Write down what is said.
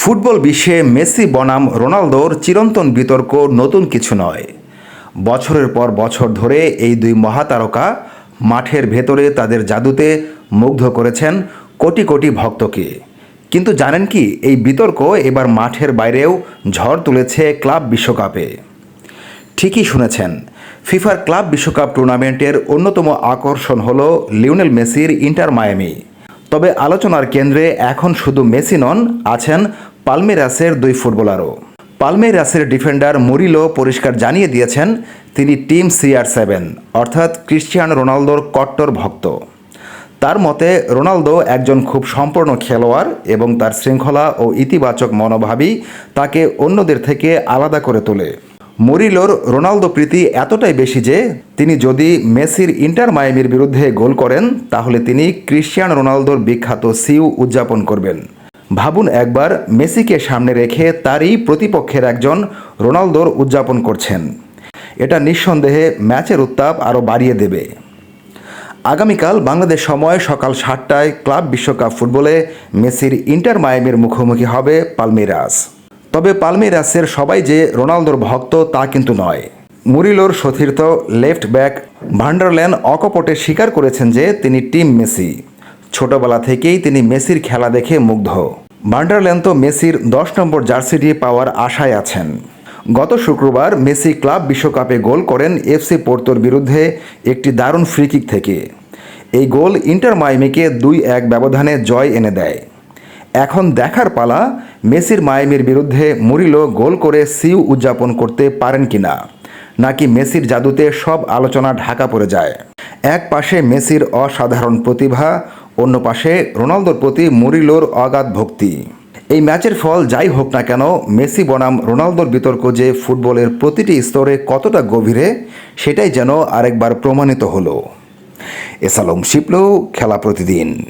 Football বিশ্বে Messi, বনাম, রোনালদোর চিরন্তন বিতর্ক নতুন কিছু নয়। বছরের পর বছর ধরে এই দুই মহাতারকা মাঠের ভেতরে তাদের জাদুতে মুগ্ধ করেছেন কোটি কোটি ভক্তকে। কিন্তু জানেন কি, এই বিতর্ক এবার মাঠের বাইরেও ঝড় তুলেছে ক্লাব বিশ্বকাপে। ঠিকই শুনেছেন, ফিফার ক্লাব বিশ্বকাপ টুর্নামেন্টের অন্যতম আকর্ষণ হল লিওনেল মেসির ইন্টার মায়ামি। তবে আলোচনার কেন্দ্রে এখন শুধু মেসি নন, আছেন পালমেরাসের দুই ফুটবলারও। পালমেরাসের ডিফেন্ডার মুরিলো পরিষ্কার জানিয়ে দিয়েছেন, তিনি টিম সিআর সেভেন, অর্থাৎ ক্রিশ্চিয়ান রোনালদোর কট্টর ভক্ত। তার মতে, রোনালদো একজন খুব সম্পূর্ণ খেলোয়াড় এবং তার শৃঙ্খলা ও ইতিবাচক মনোভাবই তাকে অন্যদের থেকে আলাদা করে তোলে। মরিলোর রোনালদো প্রীতি এতটাই বেশি যে তিনি যদি মেসির ইন্টার মায়ামির বিরুদ্ধে গোল করেন, তাহলে তিনি ক্রিশ্চিয়ান রোনালদোর বিখ্যাত সিউ উদযাপন করবেন। ভাবুন একবার, মেসিকে সামনে রেখে তারই প্রতিপক্ষের একজন রোনালদোর উদযাপন করছেন। এটা নিঃসন্দেহে ম্যাচের উত্তাপ আরও বাড়িয়ে দেবে। আগামীকাল বাংলাদেশ সময় সকাল সাতটায় ক্লাব বিশ্বকাপ ফুটবলে মেসির ইন্টার মায়ামির মুখোমুখি হবে পালমেরাস তবে পালমেরাসের সবাই যে রোনালদোর ভক্ত তা কিন্তু নয়। মুরিলোর সতীর্থ লেফট ব্যাক ভান্ডারল্যান্ড অকপটে স্বীকার করেছেন যে তিনি টিম মেসি। ছোটবেলা থেকেই তিনি মেসির খেলা দেখে মুগ্ধ। ভান্ডারল্যান তো মেসির দশ নম্বর জার্সিটি পাওয়ার আশায় আছেন। গত শুক্রবার মেসি ক্লাব বিশ্বকাপে গোল করেন এফসি পোর্তোর বিরুদ্ধে একটি দারুণ ফ্রিকিক থেকে। এই গোল ইন্টার মাইমিকে দুই এক ব্যবধানে জয় এনে দেয়। এখন দেখার পালা, মেসির মায়ামির বিরুদ্ধে মুরিলো গোল করে সিউ উদযাপন করতে পারেন কিনা? নাকি মেসির জাদুতে সব আলোচনা ঢাকা পড়ে যায়? এক পাশে মেসির অসাধারণ প্রতিভা, অন্য পাশে রোনালদোর প্রতি মুরিলোর অগাধ ভক্তি। এই ম্যাচের ফল যাই হোক না কেন, মেসি বনাম রোনালদোর বিতর্ক যে ফুটবলের প্রতিটি স্তরে কতটা গভীরে, সেটাই যেন আরেকবার প্রমাণিত হলো। এসালম শিপলো, খেলা প্রতিদিন।